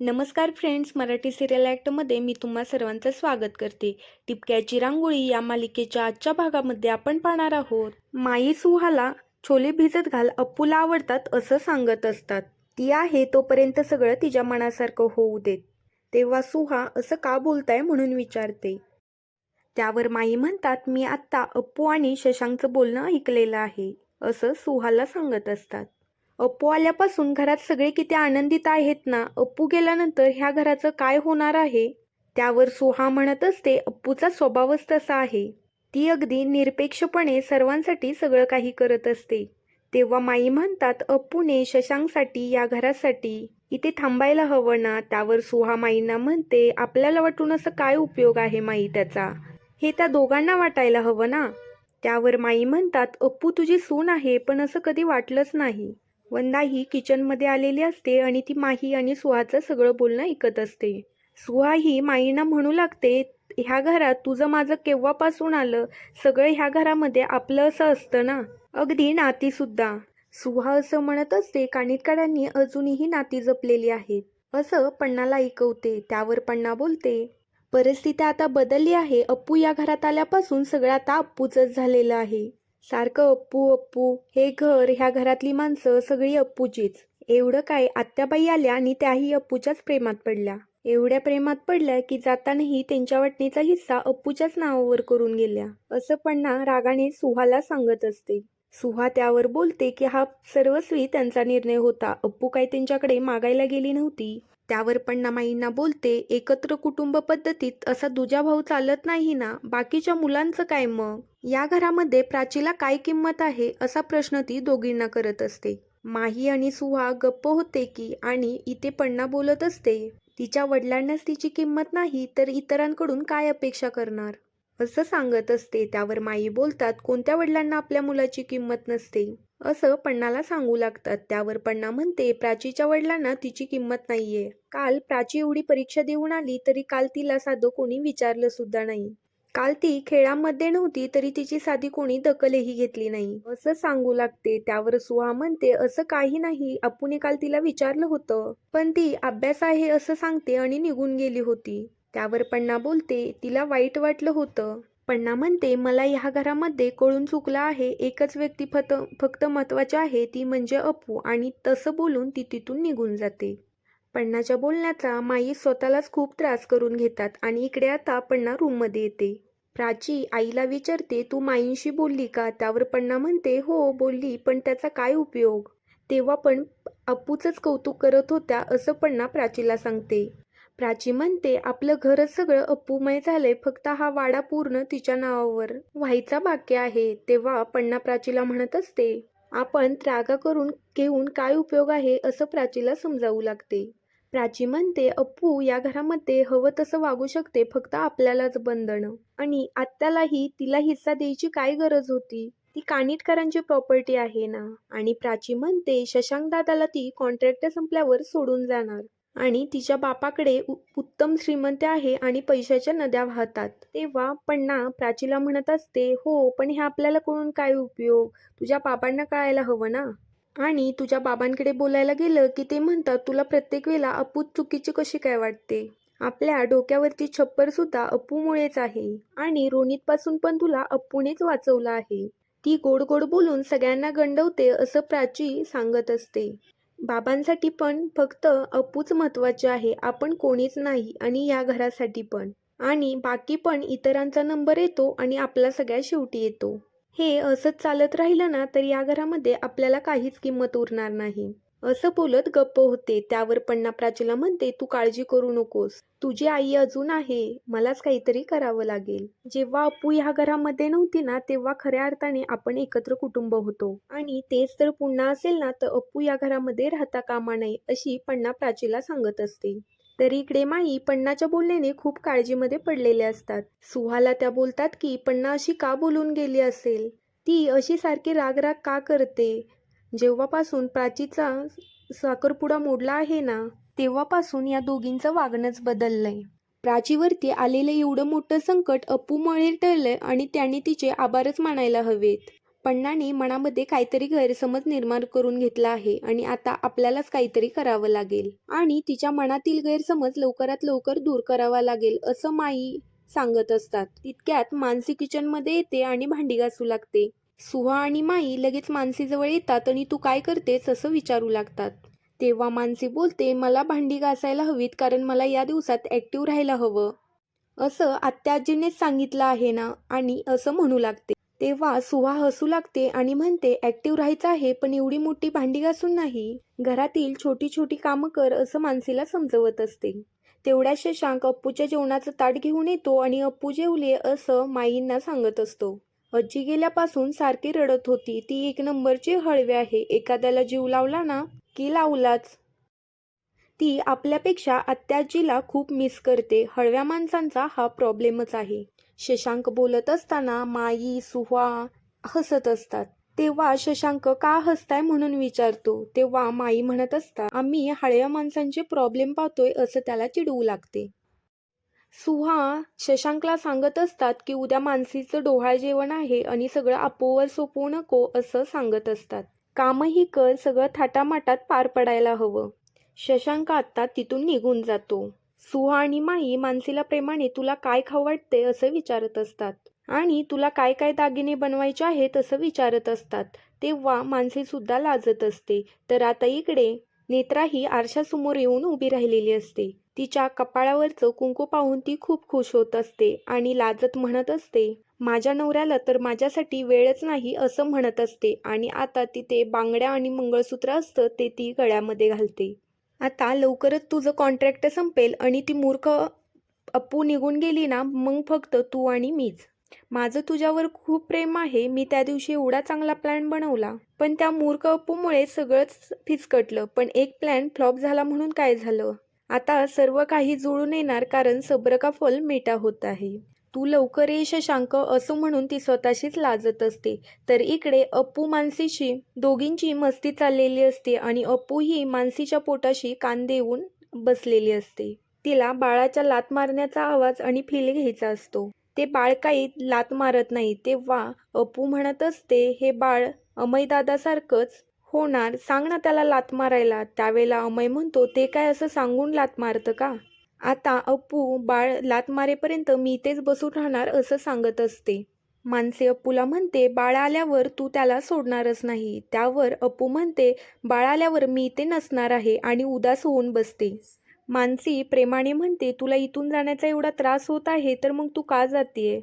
नमस्कार friends Marathi serial ॲक्टमध्ये मी तुम्हा सर्वांचं स्वागत करते. टिपक्याची रांगोळी या मालिकेच्या आजच्या भागामध्ये आपण पाहणार आहोत. माई सुहाला छोले भिजत घाल अप्पूला आवडतात असं सांगत असतात. ती आहे तोपर्यंत सगळं तिच्या मनासारखं होऊ देत. तेव्हा सुहा असं का बोलताय म्हणून विचारते. त्यावर माई म्हणतात मी आत्ता अप्पू आणि शशांकचं बोलणं ऐकलेलं आहे असं सुहाला सांगत असतात. अप्पू आल्यापासून घरात सगळे किती आनंदित आहेत ना? अप्पू गेल्यानंतर ह्या घराचं काय होणार आहे? त्यावर सुहा म्हणत असते अप्पूचा स्वभावच तसा आहे. ती अगदी निरपेक्षपणे सर्वांसाठी सगळं काही करत असते. तेव्हा माई म्हणतात अप्पूने शशांकसाठी या घरासाठी इथे थांबायला हवं ना? त्यावर सुहा माईंना म्हणते आपल्याला वाटून असं काय उपयोग आहे माई त्याचा? हे त्या दोघांना वाटायला हवं ना? त्यावर माई म्हणतात अप्पू तुझी सून आहे पण असं कधी वाटलंच नाही. वंदा ही किचनमध्ये आलेली असते आणि ती माही आणि सुहाचं सगळं बोलणं ऐकत असते. सुहा ही माईंना म्हणू लागते ह्या घरात तुझं माझं केव्हापासून आलं? सगळं ह्या घरामध्ये आपलं असं असतं ना? अगदी नातीसुद्धा सुहा असं म्हणत असते कानिटकरांनी अजूनही नाती जपलेली आहेत. असं पण्णाला ऐकवते त्यावर पण्णा बोलते परिस्थिती आता बदलली आहे. अप्पू या घरात आल्यापासून सगळं आता अप्पूचंच झालेलं आहे. सारखं अप्पू अप्पू हे घर ह्या घरातली माणसं सगळी अप्पूचीच. एवढं काय? आत्याबाई आल्या आणि त्याही अप्पूच्याच प्रेमात पडल्या. एवढ्या प्रेमात पडल्या की जातानाही त्यांच्या वाटणीचा हिस्सा अप्पूच्याच नावावर करून गेल्या. असं पण्णा रागाने सुहाला सांगत असते. सुहा त्यावर बोलते की हा सर्वस्वी त्यांचा निर्णय होता. अप्पू काय त्यांच्याकडे मागायला गेली नव्हती? त्यावर पण्णा माईंना बोलते एकत्र कुटुंब पद्धतीत असा दुजा भाऊ चालत नाही ना? बाकीच्या मुलांचं काय मग? या घरामध्ये प्राचीला काय किंमत आहे? असा प्रश्न ती दोघींना करत असते. माही आणि सुहा गप्प होते की आणि इथे पण्णा बोलत असते तिच्या वडिलांनाच तिची किंमत नाही तर इतरांकडून काय अपेक्षा करणार? असं सांगत असते. त्यावर माई बोलतात कोणत्या वडिलांना आपल्या मुलाची किंमत नसते? असं पण्णाला सांगू लागतात. त्यावर पण्णा म्हणते प्राचीच्या वडिलांना तिची किंमत नाहीये. काल प्राची एवढी परीक्षा देऊन आली तरी काल तिला साधं कोणी विचारलं सुद्धा नाही. काल ती खेळामध्ये नव्हती तरी तिची साधी कोणी दखलही घेतली नाही. असं सांगू लागते त्यावर सुहा म्हणते असं काही नाही अपुने काल तिला विचारलं होतं. पण ती अभ्यास आहे असं सांगते आणि निघून गेली होती. त्यावर पण्णा बोलते तिला वाईट वाटलं होतं. पण्णा म्हणते मला ह्या घरामध्ये कळून चुकलं आहे. एकच व्यक्ती फत फक्त महत्त्वाची आहे ती म्हणजे अपू. आणि तसं बोलून ती तिथून निघून जाते. पण्णाच्या बोलण्याचा माई स्वतःलाच खूप त्रास करून घेतात आणि इकडे आता पण्णा रूममध्ये येते. प्राची आईला विचारते तू माईंशी बोलली का? त्यावर पण्णा म्हणते हो बोलली पण त्याचा काय उपयोग? तेव्हा पण अप्पूचंच कौतुक करत होत्या असं पण्णा प्राचीला सांगते. प्राची म्हणते आपलं घरच सगळं अप्पूमय झालंय फक्त हा वाडा पूर्ण तिच्या नावावर व्हायचा बाकी आहे. तेव्हा पण्णा प्राचीला म्हणत असते आपण त्रागा करून घेऊन काय उपयोग आहे असं प्राचीला समजावू लागते. प्राची म्हणते अप्पू या घरामध्ये हवं तसं वागू शकते फक्त आपल्यालाच बंधनं आणि आत्यालाही तिला हिस्सा द्यायची काय गरज होती? ती कानिटकरांची प्रॉपर्टी आहे ना? आणि प्राची म्हणते शशांक दादाला ती कॉन्ट्रॅक्ट संपल्यावर सोडून जाणार. आणि तिच्या बापाकडे उ- उत्तम श्रीमंत आहे आणि पैशाच्या नद्या वाहतात. तेव्हा पण्णा प्राचीला म्हणत असते हो पण हे आपल्याला कळून काय उपयोग? तुझ्या बाबांना कळायला हवं ना? आणि तुझ्या बाबांकडे बोलायला गेलं की ते म्हणतात तुला प्रत्येक वेळेला अपूत चुकीची कशी काय वाटते? आपल्या डोक्यावरची छप्पर सुद्धा अप्पूमुळेच आहे. आणि रोनितपासून पण तुला अप्पूनेच वाचवलं आहे. ती गोड गोड बोलून सगळ्यांना गंडवते असं प्राची सांगत असते. बाबांसाठी पण फक्त अपूच महत्त्वाचे आहे. आपण कोणीच नाही आणि या घरासाठी पण. आणि बाकी पण इतरांचा नंबर येतो आणि आपला सगळ्या शेवटी येतो. हे असंच चालत राहिलं ना तर या घरामध्ये आपल्याला काहीच किंमत उरणार नाही. असं बोलत गप्प होते. त्यावर पण्णा प्राचीला म्हणते तू काळजी करू नकोस. तुझी आई अजून आहे. मलाच काहीतरी करावं लागेल. जेव्हा अप्पू ह्या घरामध्ये नव्हती ना तेव्हा खऱ्या अर्थाने आपण एकत्र कुटुंब होतो. आणि तेच तर पुन्हा असेल ना तर अप्पू या घरामध्ये राहता कामा नये अशी पण्णा प्राचीला सांगत असते. तरी इकडे माई पण्णाच्या बोलण्याने खूप काळजीमध्ये पडलेले असतात. सुहाला त्या बोलतात की पण्णा अशी का बोलून गेली असेल? ती अशी सारखी राग का करते? जेव्हापासून प्राचीचा साखरपुडा मोडला आहे ना तेव्हापासून या दोघींचं वागणंच बदललंय. प्राचीवरती आलेलं एवढं मोठं संकट अप्पूमुळे टळलंय आणि त्याने तिचे आभारच मानायला हवेत. पण्णाने मनामध्ये काहीतरी गैरसमज निर्माण करून घेतला आहे आणि आता आपल्यालाच काहीतरी करावं लागेल. आणि तिच्या मनातील गैरसमज लवकरात लवकर दूर करावा लागेल असं माई सांगत असतात. तितक्यात मानसी किचनमध्ये येते आणि भांडी घासू लागते. सुहा आणि माई लगेच मानसीजवळ येतात आणि तू काय करतेस असं विचारू लागतात. तेव्हा मानसी बोलते मला भांडी घासायला हवीत कारण मला या दिवसात ॲक्टिव्ह राहायला हवं. असं आत्याजीनेच सांगितलं आहे ना आणि असं म्हणू लागते. तेव्हा सुहा हसू लागते आणि म्हणते ॲक्टिव्ह राहायचं आहे पण एवढी मोठी भांडी घासून नाही. घरातील छोटी छोटी कामं कर असं मानसीला समजवत असते. तेवढ्या शशांक अप्पूच्या जेवणाचं ताट घेऊन येतो आणि अप्पू जेवले असं माईंना सांगत असतो. आजी गेल्यापासून सारखी रडत होती. ती एक नंबरची हळवी आहे. एखाद्याला जीव लावला ना की लावलाच. ती आपल्यापेक्षा आत्याजीला खूप मिस करते. हळव्या माणसांचा हा प्रॉब्लेमच आहे. शशांक बोलत असताना माई सुहा हसत असतात. तेव्हा शशांक का हसताय म्हणून विचारतो. तेव्हा माई म्हणत असता आम्ही हळव्या माणसांचे प्रॉब्लेम पाहतोय असं त्याला चिडवू लागते. सुहा शशांकला सांगत असतात की उद्या मानसीचं डोहाळ जेवण आहे आणि सगळं आपोवर सोपवू नको असं सांगत असतात. कामही कर सगळं थाटामाटात पार पडायला हवं. शशांक आत्ता तिथून निघून जातो. सुहा आणि माई मानसीला प्रेमाने तुला काय खाऊ वाटते असं विचारत असतात. आणि तुला काय काय दागिने बनवायचे आहेत असं विचारत असतात. तेव्हा मानसी सुद्धा लाजत असते. तर आता इकडे नेत्रा ही आरशासमोर येऊन उभी राहिलेली असते. तिच्या कपाळावरचं कुंकू पाहून ती खूप खुश होत असते आणि लाजत म्हणत असते माझ्या नवऱ्याला तर माझ्यासाठी वेळच नाही असं म्हणत असते आणि आता तिथे बांगड्या आणि मंगळसूत्र असतं ते ती गळ्यामध्ये घालते. आता लवकरच तुझं कॉन्ट्रॅक्ट संपेल आणि ती मूर्ख अप्पू निघून गेली ना मग फक्त तू आणि मीच. माझं तुझ्यावर खूप प्रेम आहे मी त्या दिवशी एवढा चांगला प्लॅन बनवला. पण त्या मूर्ख अप्पूमुळे सगळंच फिसकटलं पण एक प्लॅन फ्लॉप झाला म्हणून काय झालं? आता सर्व काही जुळून येणार कारण सब्र का फल मिठा होत आहे. तू लवकर ये शशांक असं म्हणून ती स्वतःशीच लाजत असते. तर इकडे अप्पू मानसीशी दोघींची मस्ती चाललेली असते आणि अप्पू ही मानसीच्या पोटाशी कान देऊन बसलेली असते. तिला बाळाच्या लात मारण्याचा आवाज आणि फील घ्यायचा असतो. ते बाळ काही लात मारत नाही तेव्हा अप्पू म्हणत असते हे बाळ अमयदादासारखंच होणार सांग ना त्याला लात मारायला. त्यावेळेला अमय म्हणतो ते काय असं सांगून लात मारतं का? आता अप्पू बाळ लात मारेपर्यंत मी इथेच बसून राहणार असं सांगत असते. मानसे अप्पूला म्हणते बाळ आल्यावर तू त्याला सोडणारच नाही. त्यावर अप्पू म्हणते बाळ आल्यावर मी इथे नसणार आहे आणि उदास होऊन बसते. मानसी प्रेमाने म्हणते तुला इथून जाण्याचा एवढा त्रास होत आहे तर मग तू का जातीये?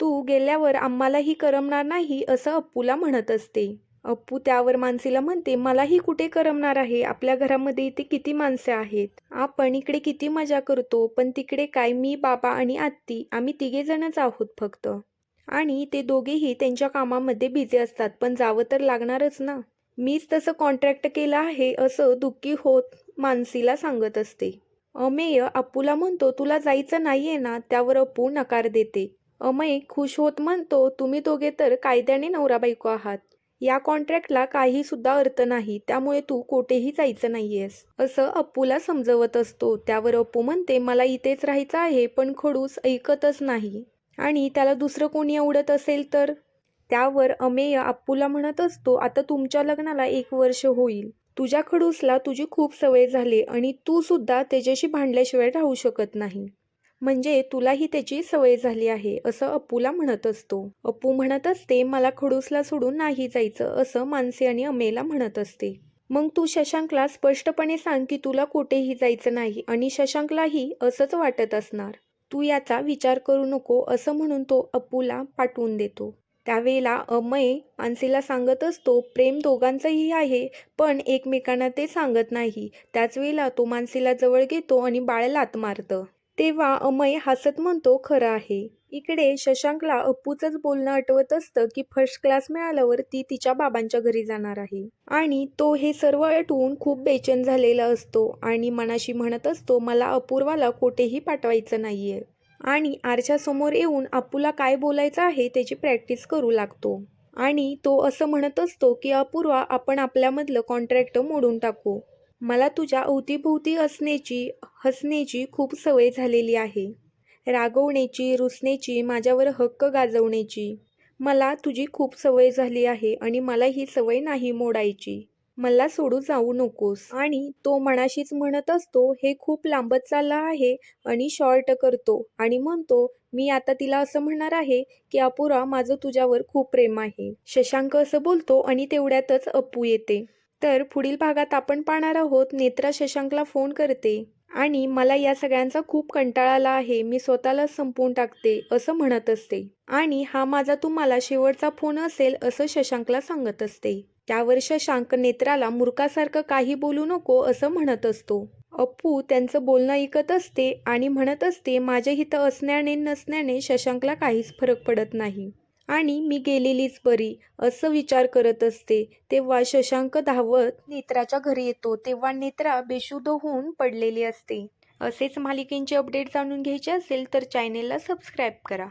तू गेल्यावर आम्हालाही करमणार नाही असं अप्पूला म्हणत असते. अप्पू त्यावर मानसीला म्हणते मलाही कुठे करमणार आहे? आपल्या घरामध्ये इथे किती माणसे आहेत? आपण इकडे किती मजा करतो? पण तिकडे काय मी बाबा आणि आत्ती? आम्ही तिघे जणच आहोत फक्त. आणि ते दोघेही त्यांच्या कामामध्ये बिझी असतात पण जावं तर लागणारच ना? मीच तसं कॉन्ट्रॅक्ट केलं आहे असं दुःखी होत मानसीला सांगत असते. अमेय अप्पूला म्हणतो तुला जायचं नाहीये ना? त्यावर अप्पू नकार देते. अमय खुश होत म्हणतो तुम्ही दोघे तर कायद्याने नवरा बायको आहात. या कॉन्ट्रॅक्टला काही सुद्धा अर्थ नाही त्यामुळे तू कोठेही जायचं नाहीयेस. असं अप्पूला समजवत असतो. त्यावर अप्पू म्हणते मला इथेच राहायचं आहे पण खडूस ऐकतच नाही. आणि त्याला दुसरं कोणी आवडत असेल तर? त्यावर अमेय अप्पूला म्हणत असतो आता तुमच्या लग्नाला एक वर्ष होईल. तुझ्या खडूसला तुझी खूप सवय झाली आणि तू सुद्धा त्याच्याशी भांडल्याशिवाय राहू शकत नाही. म्हणजे तुलाही त्याची सवय झाली आहे असं अप्पूला म्हणत असतो. अप्पू म्हणत असते मला खडूसला सोडून नाही जायचं असं मानसी आणि अमेला म्हणत असते. मग तू शशांकला स्पष्टपणे सांग की तुला कुठेही जायचं नाही आणि शशांकलाही असंच वाटत असणार. तू याचा विचार करू नको असं म्हणून तो अप्पूला पाठवून देतो. त्यावेळेला अमय मानसीला सांगत असतो प्रेम दोघांचंही आहे पण एकमेकांना ते सांगत नाही. त्याच वेळेला तो मानसीला जवळ घेतो आणि बाळ लात मारतं. तेव्हा अमय हसत म्हणतो खरं आहे. इकडे शशांकला अप्पूचंच बोलणं आठवत असतं की फर्स्ट क्लास मिळाल्यावर ती तिच्या बाबांच्या घरी जाणार आहे. आणि तो हे सर्व आठवून खूप बेचैन झालेला असतो आणि मनाशी म्हणत असतो मला अपूर्वाला कुठेही पाठवायचं नाहीये. आणि आरशासमोर येऊन अप्पूला काय बोलायचं आहे त्याची प्रॅक्टिस करू लागतो. आणि तो असं म्हणत असतो की अपूर्वा आपण आपल्यामधलं कॉन्ट्रॅक्ट मोडून टाकू. मला तुझ्या अवतीभोवती असण्याची हसण्याची खूप सवय झालेली आहे. रागवण्याची रुसण्याची माझ्यावर हक्क गाजवण्याची. मला तुझी खूप सवय झाली आहे आणि मला ही सवय नाही मोडायची. मला सोडू जाऊ नकोस. आणि तो मनाशीच म्हणत असतो हे खूप लांबत चालला आहे आणि शॉर्ट करतो. आणि म्हणतो मी आता तिला असं म्हणणार आहे की अपुरा माझं तुझ्यावर खूप प्रेम आहे. शशांक असं बोलतो आणि तेवढ्यातच अप्पू येते. तर पुढील भागात आपण पाहणार आहोत नेत्रा शशांकला फोन करते आणि मला या सगळ्यांचा खूप कंटाळा आला आहे मी स्वतःला संपवून टाकते असं म्हणत असते. आणि हा माझा तुम्हाला शेवटचा फोन असेल असं शशांकला सांगत असते. त्यावर शशांक नेत्राला मूर्खासारखं काही बोलू नको असं म्हणत असतो. अप्पू त्यांचं बोलणं ऐकत असते आणि म्हणत असते माझ्या हिथं असण्याने नसण्याने शशांकला काहीच फरक पडत नाही. आणि मी गेलेलीच बरी असं विचार करत असते. तेव्हा शशांक धावत नेत्राच्या घरी येतो. तेव्हा नेत्रा बेशुद्ध होऊन पडलेली असते. असेच मालिकेंचे अपडेट जाणून घ्यायचे असेल तर चॅनेलला सबस्क्राईब करा.